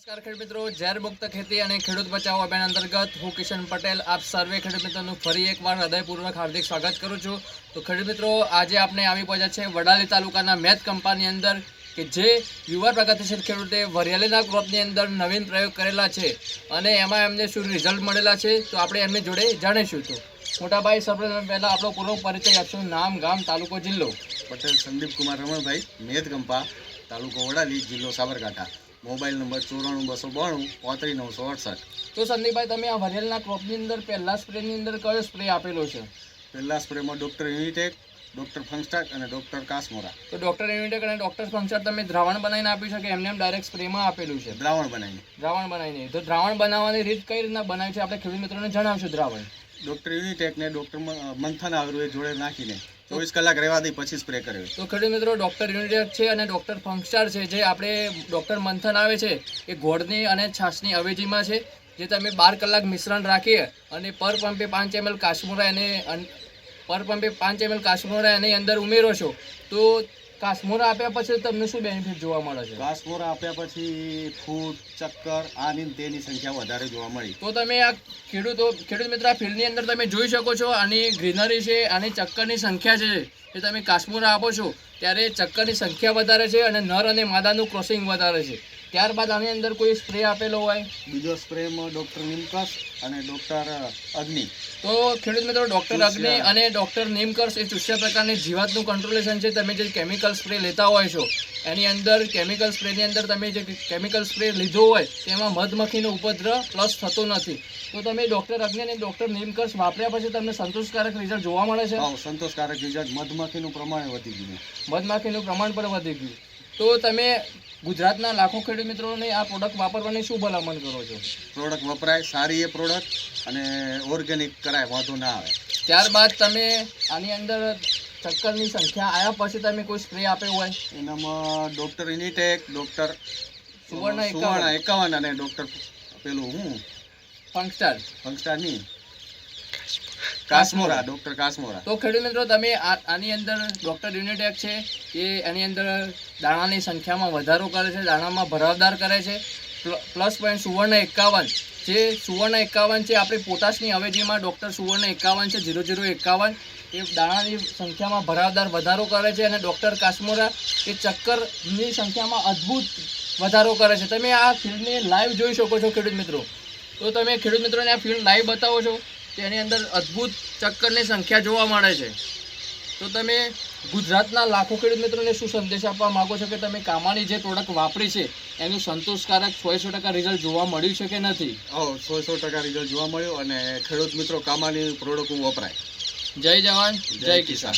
નમસ્કાર ખેડૂત મિત્રો, ઝેર મુક્ત ખેતી અને ખેડૂત બચાવો અભિયાન અંતર્ગત હું કિશન પટેલ, આપ સર્વે ખેડૂત મિત્રોનું ફરી એકવાર હૃદયપૂર્વક હાર્દિક સ્વાગત કરું છું. તો ખેડૂત મિત્રો, આજે આપણે આવી પહોંચ્યા છે વડાલી તાલુકાના મેથ કંપાની અંદર, કે જે યુવા પ્રગતિશીલ ખેડૂતે વરિયાળીના ક્રોપની અંદર નવીન પ્રયોગ કરેલા છે અને એમાં એમને શું રિઝલ્ટ મળેલા છે, તો આપણે એમની જોડે જાણીશું તો. મોટાભાઈ, સૌપ્રથમ પહેલાં આપણો પૂરો પરિચય આપશો. નામ, ગામ, તાલુકો, જિલ્લો. પટેલ સંદીપ કુમાર રમણભાઈ, મેદ કંપા, તાલુકો વડાલી, જિલ્લો સાબરકાંઠા. મોબાઈલ નંબર ચોરાણું બસો બાણું પાંત્રીસ નવસો અડસઠ. તો સંદીપભાઈ તમે આ વરિયાળીના ક્રોપની અંદર પહેલા સ્પ્રેની અંદર કયો સ્પ્રે આપેલો છે? પહેલા સ્પ્રેમાં ડૉક્ટર યુનિટેક ડૉક્ટર ફંગસ્ટાક અને ડૉક્ટર કાસમોરા. તો ડૉક્ટર યુનિટેક અને ડૉક્ટર ફંગસ્ટાક તમે દ્રાવણ બનાવીને આપ્યું છે કે એમને એમ ડાયરેક્ટ સ્પ્રેમાં આપેલું છે. દ્રાવણ બનાવીને. દ્રાવણ બનાવીને. તો દ્રાવણ બનાવવાની રીત કઈ રીતના બનાવી છે? આપણે ખેડૂત મિત્રોને જણાવશું દ્રાવણ. ડૉક્ટર યુનિટેક ને ડૉક્ટર મંથન એ જોડે નાખીને. ચોવીસ કલાક રહેવા દઈ પછી સ્પ્રે કર્યો તો ખેડૂત મિત્રો ડોક્ટર યુનિટેક છે અને ડોક્ટર ફંક્સ્ટાર છે, જે આપણે ડોક્ટર મંથન આવે છે, એ ગોળની અને છાશની અવેજીમાં છે, જે તમે બાર કલાક મિશ્રણ રાખીએ અને પર પંપે પાંચ એમએલ કાશ્મીરા એને પર પંપે પાંચ એમએલ કાશ્મીરા એની અંદર ઉમેરો છો, તો કાશ્મીરા આપ્યા પછી તમને શું બેનિફિટ જોવા મળે છે? કાસમોરા આપ્યા પછી ફૂટ ચક્કર આની તેની સંખ્યા વધારે જોવા મળી. તો તમે આ ખેડૂતો ખેડૂત મિત્ર આ ફિલ્ડની અંદર તમે જોઈ શકો છો આની ગ્રીનરી છે આની ચક્કરની સંખ્યા છે. જે તમે કાશ્મીરા આપો છો ત્યારે ચક્કરની સંખ્યા વધારે છે અને નર અને માદાનું ક્રોસિંગ વધારે છે. ત્યારબાદ આની અંદર કોઈ સ્પ્રે આપેલો હોય? બીજો સ્પ્રેમાં ડૉક્ટર નિમકસ અને ડૉક્ટર અગ્નિ. તો ખેડૂત મિત્રો ડૉક્ટર અગ્નિ અને ડૉક્ટર નિમકસ એ ચુસ્યા પ્રકારની જીવાતનું કંટ્રોલેશન છે. તમે જે કેમિકલ સ્પ્રે લેતા હોય છો એની અંદર કેમિકલ સ્પ્રેની અંદર તમે જે કેમિકલ સ્પ્રે લીધો હોય તેમાં મધમખીનો ઉપદ્રવ પ્લસ થતો નથી. તો તમે ડૉક્ટર અગ્નિ અને ડૉક્ટર નિમકસ વાપર્યા પછી તમને સંતોષકારક રિઝલ્ટ જોવા મળે છે? સંતોષકારક રિઝલ્ટ મધમાખીનું પ્રમાણ વધી ગયું. મધમાખીનું પ્રમાણ પણ વધી ગયું. તો તમે ગુજરાતના લાખો ખેડૂત મિત્રોને આ પ્રોડક્ટ વાપરવાની શું ભલામણ કરો છો? પ્રોડક્ટ વપરાય સારી એ પ્રોડક્ટ અને ઓર્ગેનિક કરાય વાંધો ના આવે. ત્યારબાદ તમે આની અંદર ચક્કરની સંખ્યા આવ્યા પછી તમે કોઈ સ્પ્રે આપ્યો હોય? એનામાં ડૉક્ટર યુનિટેક ડૉક્ટર સુવર્ણ એકાવન. સુવર્ણ એકાવન. અને ડૉક્ટર પેલું હું? ફંક્સ્ટાર ફંક્સ્ટાર નહીં કાસમોરા. ડૉક્ટર કાસમોરા. તો ખેડૂત મિત્રો તમે આ- આની અંદર ડૉક્ટર યુનિટેક છે એ એની અંદર દાણાની સંખ્યામાં વધારો કરે છે દાણામાં ભરાવદાર કરે છે. પ્લ- પ્લસ પોઈન્ટ સુવર્ણ એકાવન. જે સુવર્ણ એકાવન છે આપણી પોટાશની અવેજીમાં ડૉક્ટર સુવર્ણ એકાવન છે ઝીરો ઝીરો એકાવન. એ દાણાની સંખ્યામાં ભરાવદાર વધારો કરે છે અને ડૉક્ટર કાશ્મોરા એ ચક્કરની સંખ્યામાં અદ્ભુત વધારો કરે છે. તમે આ ફિલ્ડને લાઈવ જોઈ શકો છો ખેડૂત મિત્રો. તો તમે ખેડૂત મિત્રોને આ ફિલ્ડ લાઈવ બતાવો છો. તેની અંદર અદ્ભુત ચક્કરની સંખ્યા જોવા મળે છે. તો તમે ગુજરાતના લાખો ખેડૂત મિત્રોને શું સંદેશ આપવા માંગો છો કે તમે કામાની જે પ્રોડક્ટ વાપરી છે એનું સંતોષકારક સો સો ટકા રિઝલ્ટ જોવા મળ્યું છે કે નથી? હો સો સો ટકા રિઝલ્ટ જોવા મળ્યું અને ખેડૂત મિત્રો કામાની પ્રોડક્ટ વપરાય. જય જવાન જય કિસાન.